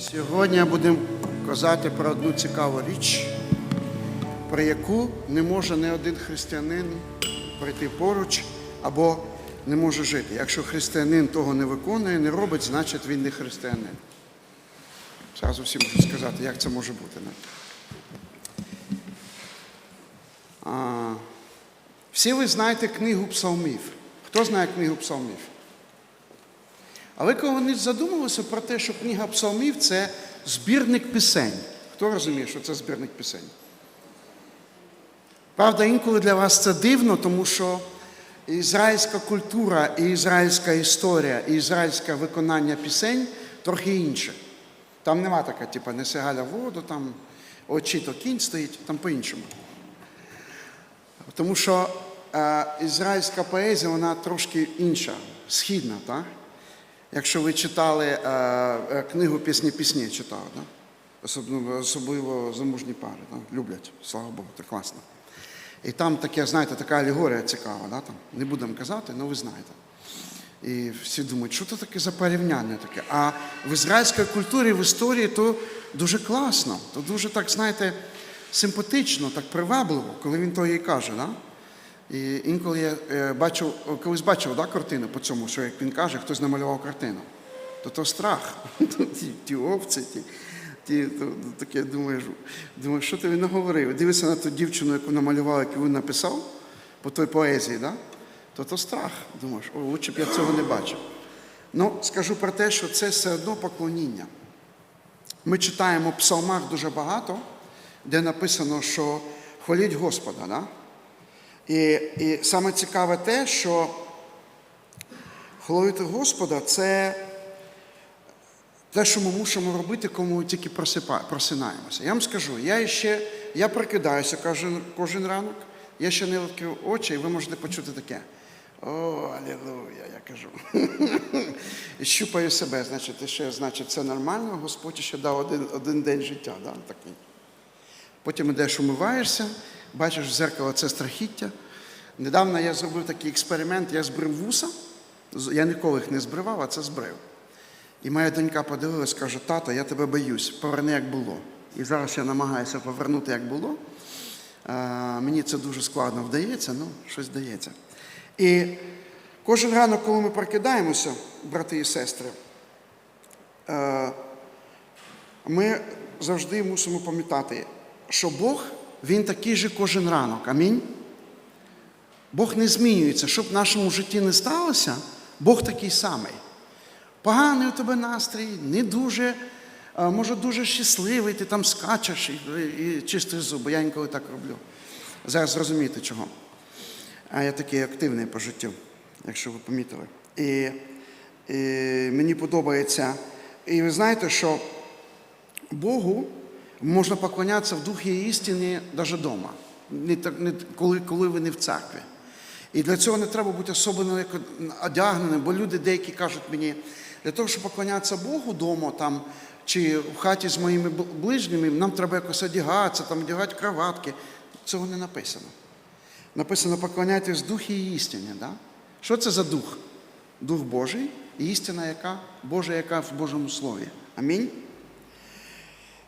Сьогодні будемо казати про одну цікаву річ, про яку не може не один християнин прийти поруч або не може жити. Якщо християнин того не виконує, не робить, значить він не християнин. Зразу всім можу сказати, як це може бути. А, всі ви знаєте книгу псалмів. Хто знає книгу псалмів? А ви коли задумувалися про те, що книга псалмів це збірник пісень. Хто розуміє, що це збірник пісень? Правда, інколи для вас це дивно, тому що ізраїльська культура, і ізраїльська історія, і ізраїльське виконання пісень трохи інше. Там нема така, типу, неси Галя воду, там очі то кінь стоїть, там по-іншому. Тому що е, ізраїльська поезія, вона трошки інша, східна, так? Якщо ви читали е, е, книгу Пісні пісні, читали, да? особливо, особливо замужні пари, да? люблять, слава Богу, це класно. І там таке, знаєте, така алегорія цікава, да? там, не будемо казати, але ви знаєте. І всі думають, що це таке за порівняння таке. А в ізраїльській культурі, в історії то дуже класно, то дуже так, знаєте, симпатично, так привабливо, коли він то їй каже. Да? І інколи я е, бачив, колись бачив да, картину по цьому, що як він каже, хтось намалював картину, то то страх. ті, ті овці, ті, ті, то, таке думаєш, думаєш, що ти він наговорив? Дивишся на ту дівчину, яку намалював, яку він написав по той поезії, да? то то страх. Думаєш, о, лучше б я цього не бачив. Ну, скажу про те, що це все одно поклоніння. Ми читаємо в псалмах дуже багато, де написано, що хваліть Господа. Да? І, і саме цікаве те, що хвалити Господа це те, що ми мусимо робити, коли ми тільки просинаємося. Я вам скажу, я ще я прокидаюся кожен, кожен ранок, я ще не відкрив очі, і ви можете почути таке. О, алілуя, я кажу. І щупаю себе, значить, ще, значить, це нормально, Господь ще дав один, один день життя. Да? Такий. Потім йдеш, умиваєшся, бачиш в зеркало це страхіття. Недавно я зробив такий експеримент, я збрив вуса. Я ніколи їх не збривав, а це збрив. І моя донька подивилась, каже, тато, я тебе боюсь, поверни, як було. І зараз я намагаюся повернути, як було. Е, мені це дуже складно вдається, ну, щось вдається. І кожен ранок, коли ми прокидаємося, брати і сестри, е, ми завжди мусимо пам'ятати, що Бог, Він такий же кожен ранок. Амінь. Бог не змінюється. Щоб в нашому житті не сталося, Бог такий самий. Поганий у тебе настрій, не дуже, може дуже щасливий, ти там скачеш і, і чистиш зуби. Я інколи так роблю. Зараз зрозумієте чого. А я такий активний по життю, якщо ви помітили. І, і мені подобається. І ви знаєте, що Богу можна поклонятися в духі істині навіть вдома, коли, коли ви не в церкві. І для цього не треба бути особливо одягненим, бо люди деякі кажуть мені, для того, щоб поклонятися Богу вдома там, чи в хаті з моїми ближніми, нам треба якось одягатися, там, одягати кроватки. Цього не написано. Написано поклоняйтесь духі і істині. Да? Що це за дух? Дух Божий і істина, яка Божа, яка в Божому Слові. Амінь.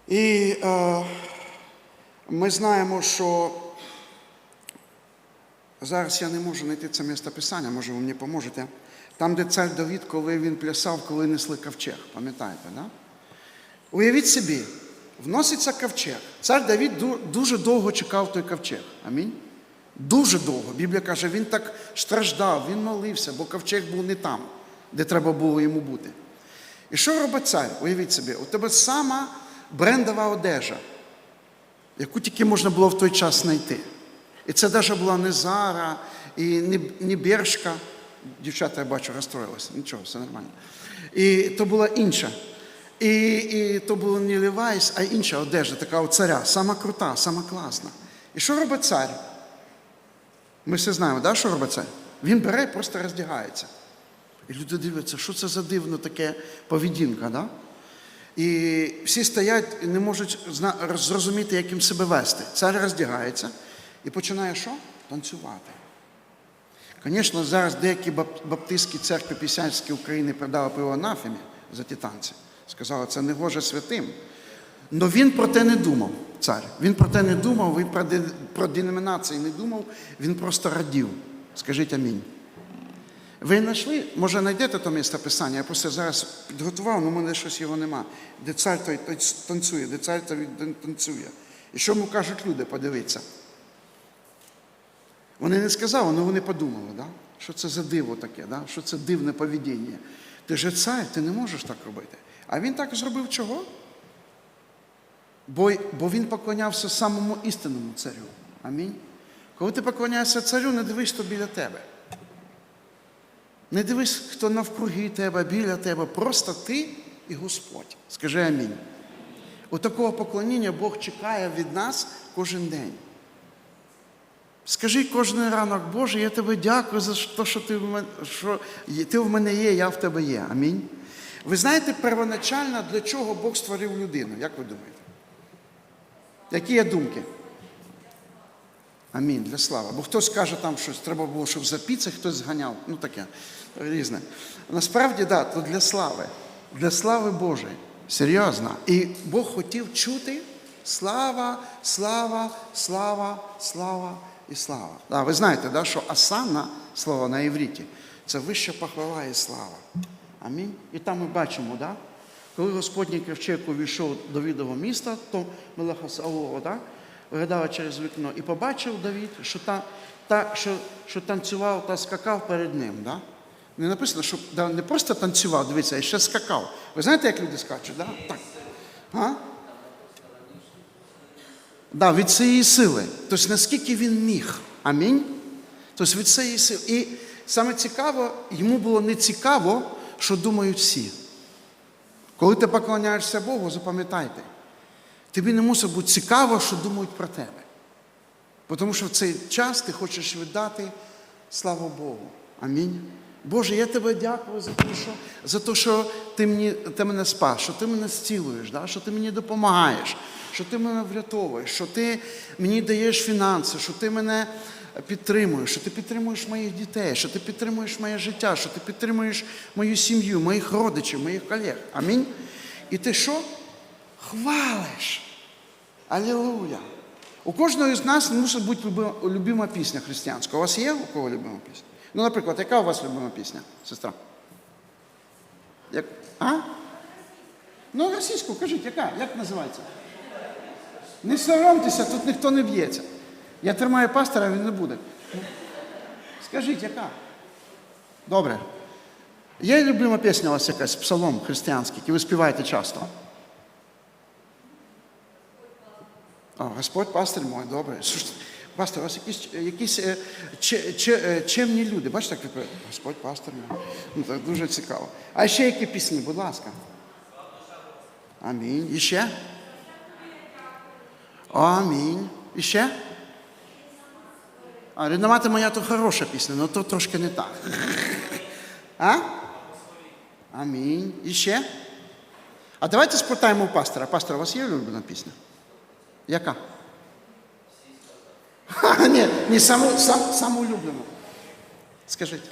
І е, ми знаємо, що зараз я не можу знайти це місце писання, може ви мені поможете. Там, де цар Давід, коли він плясав, коли несли ковчег, пам'ятаєте, да? Уявіть собі, вноситься ковчег. Цар Давід дуже довго чекав той ковчег. Амінь. Дуже довго. Біблія каже, він так страждав, він молився, бо ковчег був не там, де треба було йому бути. І що робить цар? Уявіть собі, у тебе сама брендова одежа, яку тільки можна було в той час знайти. І це навіть була не Зара, і не, не Бершка. Дівчата, я бачу, розстроїлися. Нічого, все нормально. І то була інша. І, і то було не Левайс, а інша одежа, така у царя, сама крута, сама класна. І що робить цар? Ми все знаємо, да, що робить цар? Він бере і просто роздягається. І люди дивляться, що це за дивно таке поведінка, да? І всі стоять і не можуть зрозуміти, як їм себе вести. Цар роздягається і починає що? Танцювати. Звісно, зараз деякі баптистські церкви пісянські України продали пиво анафемі за ті танці. Сказали, це не гоже святим. Но він про те не думав, цар. Він про те не думав, він про деномінації не думав, він просто радів. Скажіть амінь. Ви знайшли, може знайдете то місце писання, я просто зараз підготував, але в мене щось його нема. Де цар той, танцює, де цар той танцює. І що йому кажуть люди, подивіться. Вони не сказали, але вони подумали, да? що це за диво таке, да? що це дивне поведіння. Ти же цар, ти не можеш так робити. А він так зробив чого? Бо, бо він поклонявся самому істинному царю. Амінь. Коли ти поклоняєшся царю, не дивись, хто біля тебе. Не дивись, хто навкруги тебе, біля тебе. Просто ти і Господь. Скажи амінь. У такого поклоніння Бог чекає від нас кожен день. Скажи кожен ранок, Боже, я тебе дякую за те, що ти в мене, що ти в мене є, я в тебе є. Амінь. Ви знаєте первоначально, для чого Бог створив людину? Як ви думаєте? Які є думки? Амінь, для слави. Бо хтось каже там щось, треба було, щоб за піци хтось зганяв. Ну таке різне. Насправді, да, то для слави. Для слави Божої. Серйозно. І Бог хотів чути слава, слава, слава, слава і слава. Да, ви знаєте, да, що асана, слово на івріті, це вища похвала і слава. Амінь. І там ми бачимо, да? коли Господній ковчег увійшов до Відового міста, то Мелеха Саулова, да? Виглядав через вікно і побачив Давід, що, та, та, що, що танцював та скакав перед ним. Да? Не написано, що да, не просто танцював, дивіться, а ще скакав. Ви знаєте, як люди скачуть? Да? Так. А? Да, від цієї сили. Тобто наскільки він міг. Амінь. Тобто від цієї сили. І саме цікаво, йому було не цікаво, що думають всі. Коли ти поклоняєшся Богу, запам'ятайте, тобі не мусить бути цікаво, що думають про тебе. Тому що в цей час ти хочеш віддати славу Богу. Амінь. Боже, я тебе дякую за те, що, за те, що ти, мені, ти мене спас, що ти мене зцілуєш, да? що ти мені допомагаєш, що ти мене врятовуєш, що ти мені даєш фінанси, що ти мене підтримуєш, що ти підтримуєш моїх дітей, що ти підтримуєш моє життя, що ти підтримуєш мою сім'ю, моїх родичів, моїх колег. Амінь. І ти що? Хвалиш. Алілуя. У кожного з нас мусить бути любима пісня християнська. У вас є у кого любима пісня? Ну, наприклад, яка у вас любима пісня, сестра? Як? А? Ну, російську, кажіть, яка? Як називається? Не соромтеся, тут ніхто не б'ється. Я тримаю пастора, він не буде. Скажіть, яка? Добре. Є любима пісня у вас якась, псалом християнський, який ви співаєте часто? О, Господь пастир мой, добре. Пастор, у вас якісь, якісь е, че- че- е, чемні люди. Бачите, як ви? Господь пастир мой. Ну, це дуже цікаво. А ще які пісні, будь ласка. Амінь. І ще? Амінь. І ще? А, рідна моя то хороша пісня, але то трошки не так. А? Амінь. І ще? А давайте спитаємо у пастора. Пастор, у вас є улюблена пісня? Яка? Ха, ні, ні, саму, сам, саму улюблену. Скажіть.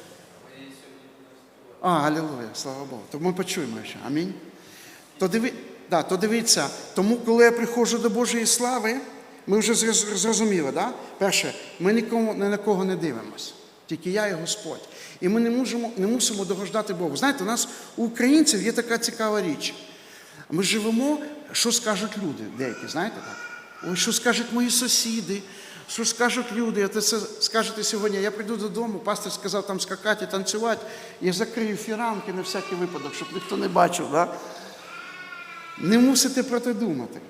А, алілуя, слава Богу. То ми почуємо ще. Амінь. То, диви, да, то дивіться, тому коли я приходжу до Божої слави, ми вже зрозуміли, да? перше, ми нікому ні на кого не дивимося. Тільки я і Господь. І ми не, можемо, не мусимо догождати Богу. Знаєте, у нас у українців є така цікава річ. Ми живемо, що скажуть люди, деякі, знаєте так? Ой, що скажуть мої сусіди, що скажуть люди. Це скажете сьогодні, я прийду додому, пастор сказав там скакати, танцювати, я закрию фіранки на всякий випадок, щоб ніхто не бачив. Да? Не мусите про те думати.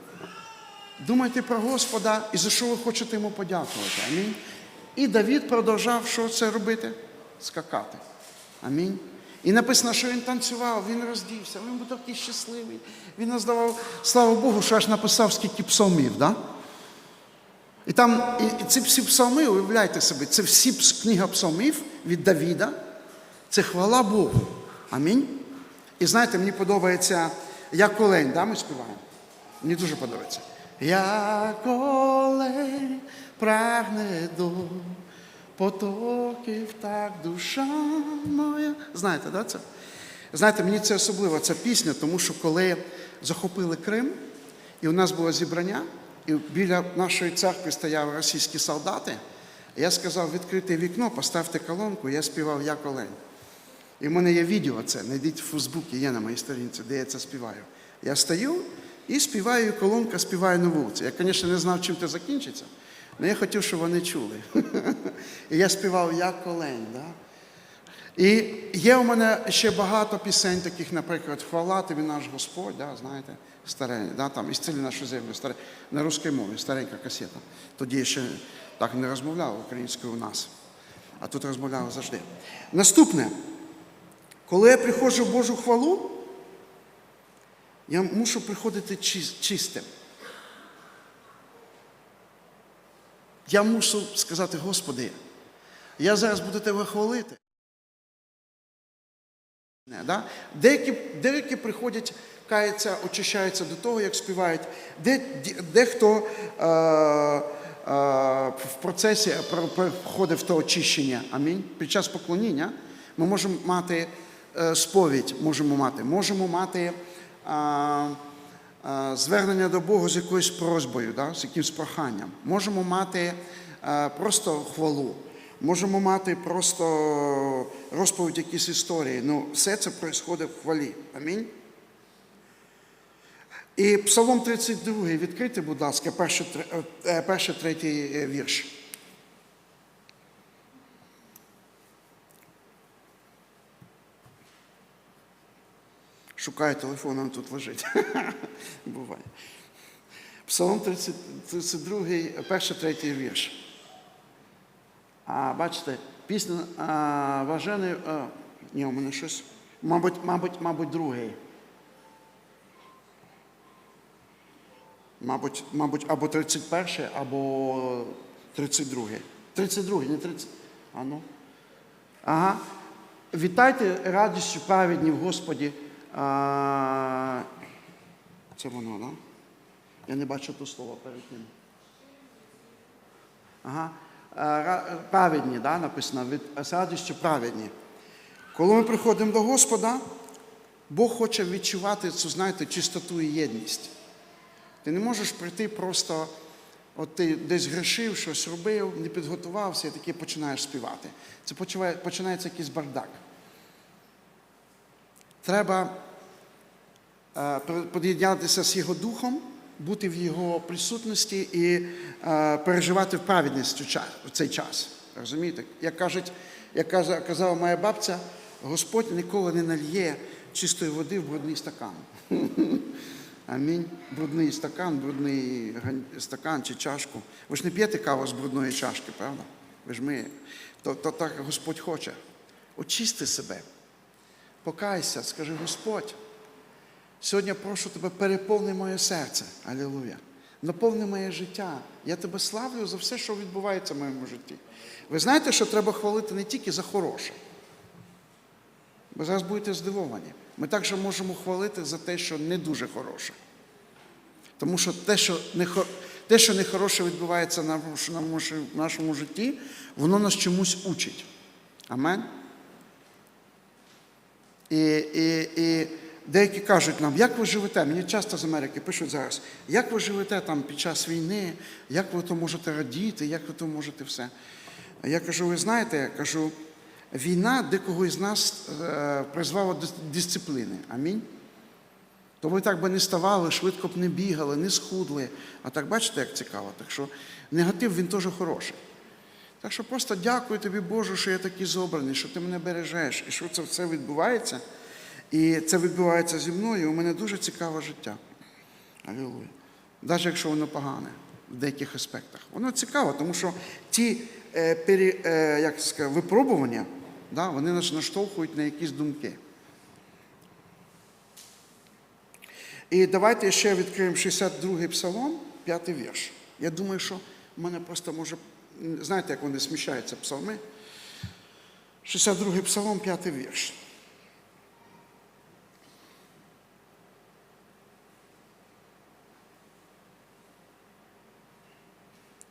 Думайте про Господа і за що ви хочете йому подякувати. Амінь. І Давід продовжав що це робити? Скакати. Амінь. І написано, що він танцював, він роздівся, він був такий щасливий. Він наздавав, слава Богу, що аж написав скільки псалмів. Да? І там і, ці всі псалми, уявляйте собі, це всі книга псалмів від Давіда. Це хвала Богу. Амінь. І знаєте, мені подобається як олень, да, ми співаємо. Мені дуже подобається. Як олень прагне до потоків, так душа моя. Знаєте, да, це? Знаєте, мені це особливо ця пісня, тому що коли захопили Крим, і у нас було зібрання, і біля нашої церкви стояли російські солдати, я сказав відкрити вікно, поставте колонку, я співав як олень. І в мене є відео це, знайдіть в Фейсбуці, є на моїй сторінці, де я це співаю. Я стою і співаю, і колонка співає на вулиці. Я, звісно, не знав, чим це закінчиться, але я хотів, щоб вони чули. І я співав як олень. Да? І є у мене ще багато пісень, таких, наприклад, хвала тобі наш Господь, да, знаєте, старенька, да, там, «Ісцели нашу землю, старе, на русській мові, старенька касета. Тоді ще так не розмовляв українською у нас, а тут розмовляв завжди. Наступне, коли я приходжу в Божу хвалу, я мушу приходити чис- чистим. Я мушу сказати, Господи, я зараз буду тебе хвалити. Не, да? Деякі, деякі приходять, каються, очищаються до того, як співають. Де, дехто е, е, в процесі про- про- входить в то очищення. Амінь. Під час поклоніння ми можемо мати е, сповідь, можемо мати, можемо мати е, е, звернення до Бога з якоюсь просьбою, да? з якимось проханням. Можемо мати е, просто хвалу. Можемо мати просто розповідь якісь історії. Ну, все це відбувається в хвалі. Амінь. І Псалом 32, відкрийте, будь ласка, перший, е, третій е, вірш. Шукаю телефон, він тут лежить. Буває. Псалом 32, перший третій вірш. А бачите, пісня а, важений. А, ні, у мене щось. Мабуть, мабуть, мабуть, другий. Мабуть, мабуть, або 31, або 32. 32, не 30. А ну. Ага. Вітайте радістю праведні в Господі. А, це воно, да? Я не бачу то слово перед ним. Ага. Е, ра- Праведні, да, написано, з радістю праведні. Коли ми приходимо до Господа, Бог хоче відчувати цю, знаєте, чистоту і єдність. Ти не можеш прийти просто, от ти десь грішив, щось робив, не підготувався і таки починаєш співати. Це починається якийсь бардак. Треба е, під'єднатися з Його духом, бути в Його присутності і е, переживати вправедність у ча- в цей час. Розумієте? Як кажуть, як казала моя бабця, Господь ніколи не нальє чистої води в брудний стакан. Амінь. Брудний стакан, брудний стакан чи чашку. Ви ж не п'єте каву з брудної чашки, правда? Ви ж ми. То, то так Господь хоче. Очисти себе. Покайся, скажи, Господь, сьогодні прошу тебе, переповни моє серце. Алілуя. Наповни моє життя. Я тебе славлю за все, що відбувається в моєму житті. Ви знаєте, що треба хвалити не тільки за хороше. Ви зараз будете здивовані. Ми також можемо хвалити за те, що не дуже хороше. Тому що те, що не, те, що нехороше відбувається в нашому житті, воно нас чомусь учить. Амен. І, і, і деякі кажуть нам, як ви живете? Мені часто з Америки пишуть зараз, як ви живете там під час війни, як ви то можете радіти, як ви то можете все. Я кажу, ви знаєте, я кажу, війна декого із нас е, призвала до дисципліни. Амінь. То ви так би не ставали, швидко б не бігали, не схудли. А так бачите, як цікаво. Так що негатив він теж хороший. Так що просто дякую тобі, Боже, що я такий зобраний, що ти мене бережеш, і що це все відбувається. І це відбувається зі мною. У мене дуже цікаве життя. Алілуя. Навіть якщо воно погане в деяких аспектах. Воно цікаво, тому що ті е, пері, е, як сказати, випробування, да, вони нас наштовхують на якісь думки. І давайте ще відкриємо 62-й псалом, п'ятий вірш. Я думаю, що в мене просто може. Знаєте, як вони сміщаються псалми? 62-й псалом, п'ятий вірш.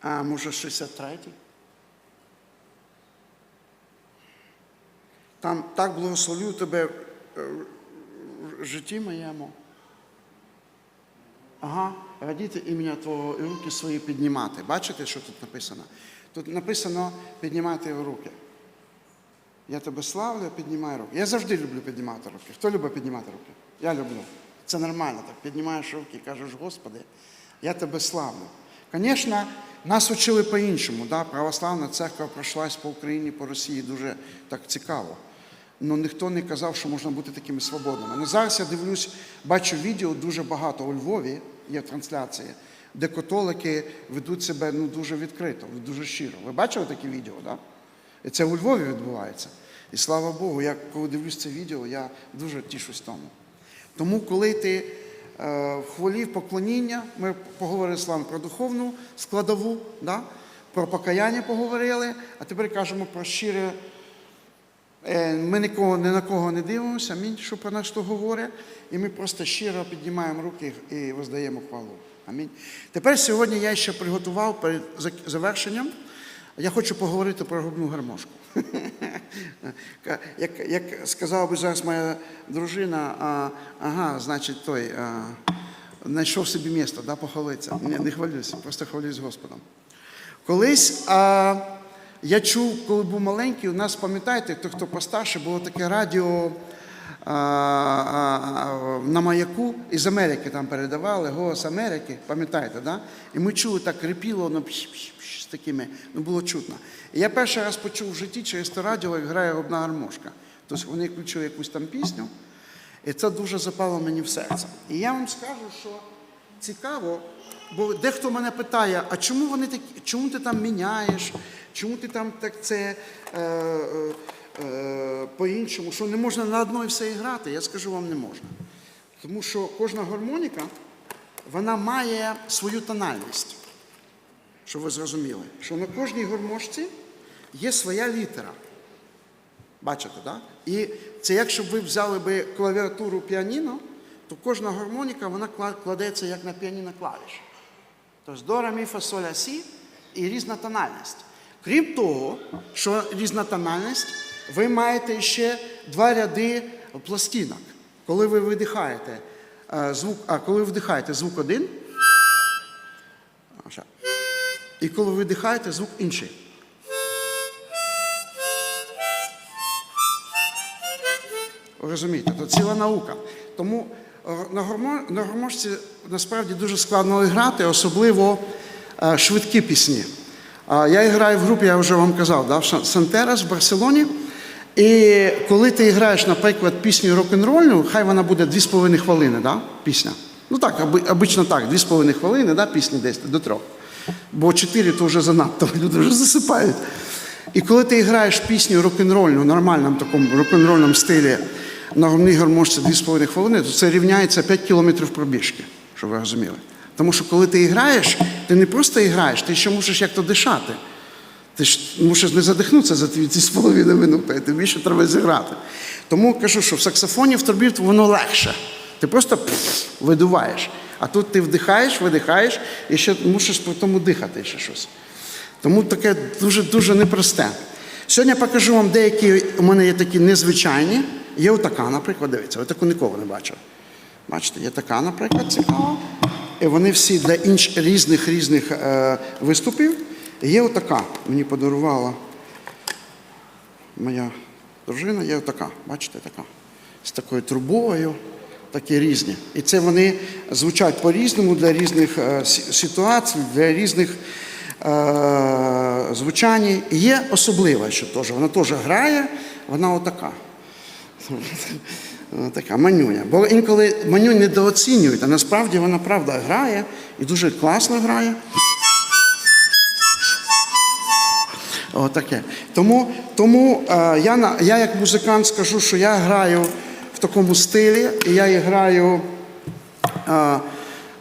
А може 63-й? Там так благословлю тебе в житті моєму. Ага, радіти ім'я Твого і руки свої піднімати. Бачите, що тут написано? Тут написано піднімати руки. Я тебе славлю, піднімай руки. Я завжди люблю піднімати руки. Хто любить піднімати руки? Я люблю. Це нормально. Так піднімаєш руки і кажеш, Господи, я тебе славлю. Звісно, нас учили по-іншому. Да? Православна церква пройшлась по Україні, по Росії дуже так цікаво. Ну ніхто не казав, що можна бути такими свободними. Ну зараз я дивлюсь, бачу відео дуже багато у Львові, є трансляції, де католики ведуть себе ну, дуже відкрито, дуже щиро. Ви бачили такі відео? Да? І це у Львові відбувається. І слава Богу, я коли дивлюсь це відео, я дуже тішусь тому. Тому, коли ти е, в хвалі в поклоніння, ми поговорили з вами про духовну складову, да? про покаяння поговорили, а тепер кажемо про щире. Е, Ми нікого, ні на кого не дивимося, амінь, що про нас то говорить, і ми просто щиро піднімаємо руки і воздаємо хвалу. Амінь. Тепер сьогодні я ще приготував перед завершенням. Я хочу поговорити про грубну гармошку. Як, як сказала би зараз моя дружина, а, ага, значить, той а, знайшов собі місто, да, похвалиться. Ні, не хвалюся, просто хвалюсь Господом. Колись а, я чув, коли був маленький, у нас, пам'ятаєте, хто, хто постарше, було таке радіо а, а, на маяку із Америки там передавали, голос Америки, пам'ятаєте, да? І ми чули так репіло, воно пш-пш-пш з такими, ну було чутно. Я перший раз почув в житті через те радіо, як грає робна гармошка. Тобто вони включили якусь там пісню, і це дуже запало мені в серце. І я вам скажу, що цікаво, бо дехто мене питає, а чому вони такі, чому ти там міняєш, чому ти там так це е, е, е, по-іншому, що не можна на одної все і грати? Я скажу вам, не можна. Тому що кожна гармоніка, вона має свою тональність. Щоб ви зрозуміли, що на кожній гармошці є своя літера. Бачите? Да? І це якщо ви взяли би клавіатуру піаніно, то кожна гармоніка вона кладеться як на піаніно клавіш. Тобто до, ре, мі, сі і різна тональність. Крім того, що різна тональність, ви маєте ще два ряди пластинок. Коли ви видихаєте е, звук, а коли вдихаєте звук один. І коли ви видихаєте, звук інший. Розумієте, то ціла наука. Тому е, на, гармо, на гармошці насправді дуже складно грати, особливо е, швидкі пісні. Я граю в групі, я вже вам казав, да, в Сантерас в Барселоні. І коли ти граєш, наприклад, пісню рок-н-рольну, хай вона буде 2,5 хвилини, да, пісня. Ну так, обично так, 2,5 хвилини, да, пісні десь до трьох. Бо 4 то вже занадто, люди вже засипають. І коли ти граєш пісню рок-н-рольну, нормальному такому рок-н-рольному стилі на головній гармошці 2,5 хвилини, то це рівняється 5 кілометрів пробіжки, щоб ви розуміли. Тому що коли ти граєш, ти не просто граєш, ти ще мусиш як-то дишати. Ти ж мусиш не задихнутися за ці з половиною минути, тобі ще треба зіграти. Тому кажу, що в саксофоні в трубі воно легше. Ти просто пф, видуваєш. А тут ти вдихаєш, видихаєш і ще мусиш при тому дихати ще щось. Тому таке дуже-дуже непросте. Сьогодні я покажу вам деякі, у мене є такі незвичайні. Є отака, наприклад, дивіться, отаку ніколи не бачив. Бачите, є така, наприклад, цікава. І вони всі для інш, різних різних е, виступів. Є отака, мені подарувала моя дружина, є отака, бачите, така. З такою трубою, такі різні. І це вони звучать по-різному для різних е, ситуацій, для різних е, звучань. І є особлива, що теж. Вона теж грає, вона отака. Така манюня. Бо інколи манюнь недооцінюють, а насправді вона правда грає і дуже класно грає. Отаке. Тому, тому е, я, я як музикант скажу, що я граю в такому стилі, і я її граю а,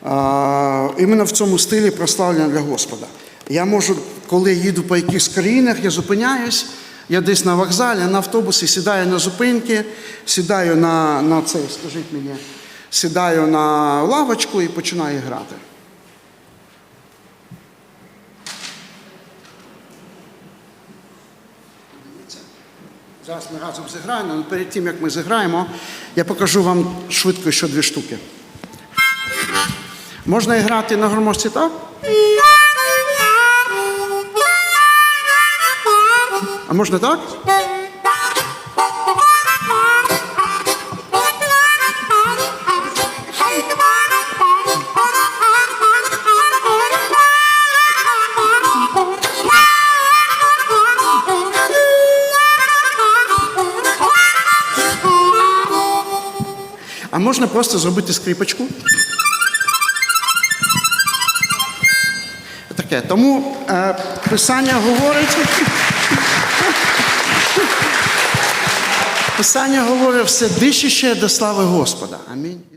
а, іменно в цьому стилі прославлення для Господа. Я можу, коли їду по якихось країнах, я зупиняюсь, я десь на вокзалі, на автобусі сідаю на зупинки, сідаю на, на цей, скажіть мені, сідаю на лавочку і починаю грати. Зараз ми разом зіграємо, але перед тим, як ми зіграємо, я покажу вам швидко ще дві штуки. Можна грати на гармошці так? А можна так? Можна просто зробити скрипочку. Таке. Тому е, писання говорить. Писання говорить все дишіще до слави Господа. Амінь.